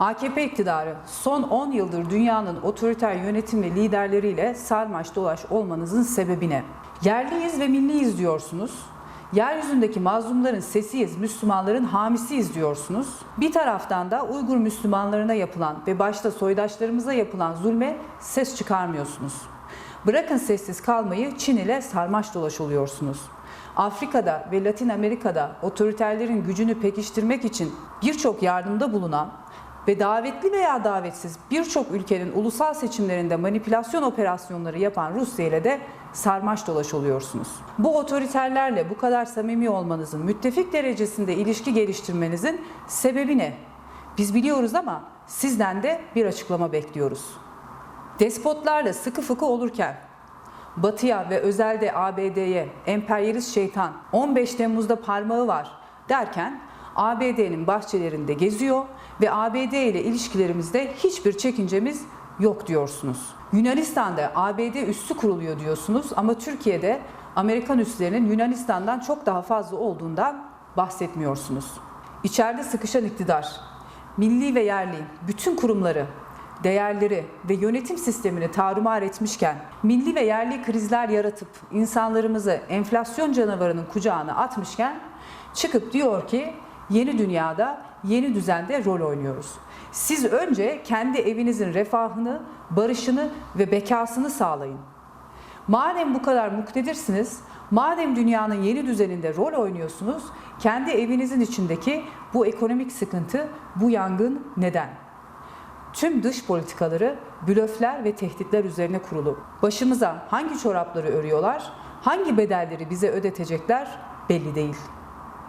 AKP iktidarı son 10 yıldır dünyanın otoriter yönetim ve liderleriyle sarmaş dolaş olmanızın sebebi ne? Yerliyiz ve milliyiz diyorsunuz. Yeryüzündeki mazlumların sesiyiz, Müslümanların hamisiyiz diyorsunuz. Bir taraftan da Uygur Müslümanlarına yapılan ve başta soydaşlarımıza yapılan zulme ses çıkarmıyorsunuz. Bırakın sessiz kalmayı Çin ile sarmaş dolaş oluyorsunuz. Afrika'da ve Latin Amerika'da otoriterlerin gücünü pekiştirmek için birçok yardımda bulunan ve davetli veya davetsiz birçok ülkenin ulusal seçimlerinde manipülasyon operasyonları yapan Rusya ile de sarmaş dolaş oluyorsunuz. Bu otoriterlerle bu kadar samimi olmanızın, müttefik derecesinde ilişki geliştirmenizin sebebi ne? Biz biliyoruz ama sizden de bir açıklama bekliyoruz. Despotlarla sıkı fıkı olurken Batı'ya ve özelde ABD'ye emperyalist şeytan 15 Temmuz'da parmağı var derken ABD'nin bahçelerinde geziyor ve ABD ile ilişkilerimizde hiçbir çekincemiz yok diyorsunuz. Yunanistan'da ABD üssü kuruluyor diyorsunuz ama Türkiye'de Amerikan üslerinin Yunanistan'dan çok daha fazla olduğundan bahsetmiyorsunuz. İçeride sıkışan iktidar, milli ve yerli bütün kurumları değerleri ve yönetim sistemini tarumar etmişken, milli ve yerli krizler yaratıp insanlarımızı enflasyon canavarının kucağına atmışken çıkıp diyor ki yeni dünyada, yeni düzende rol oynuyoruz. Siz önce kendi evinizin refahını, barışını ve bekasını sağlayın. Madem bu kadar muktedirsiniz, madem dünyanın yeni düzeninde rol oynuyorsunuz, kendi evinizin içindeki bu ekonomik sıkıntı, bu yangın neden? Tüm dış politikaları blöfler ve tehditler üzerine kurulu. Başımıza hangi çorapları örüyorlar, hangi bedelleri bize ödetecekler belli değil.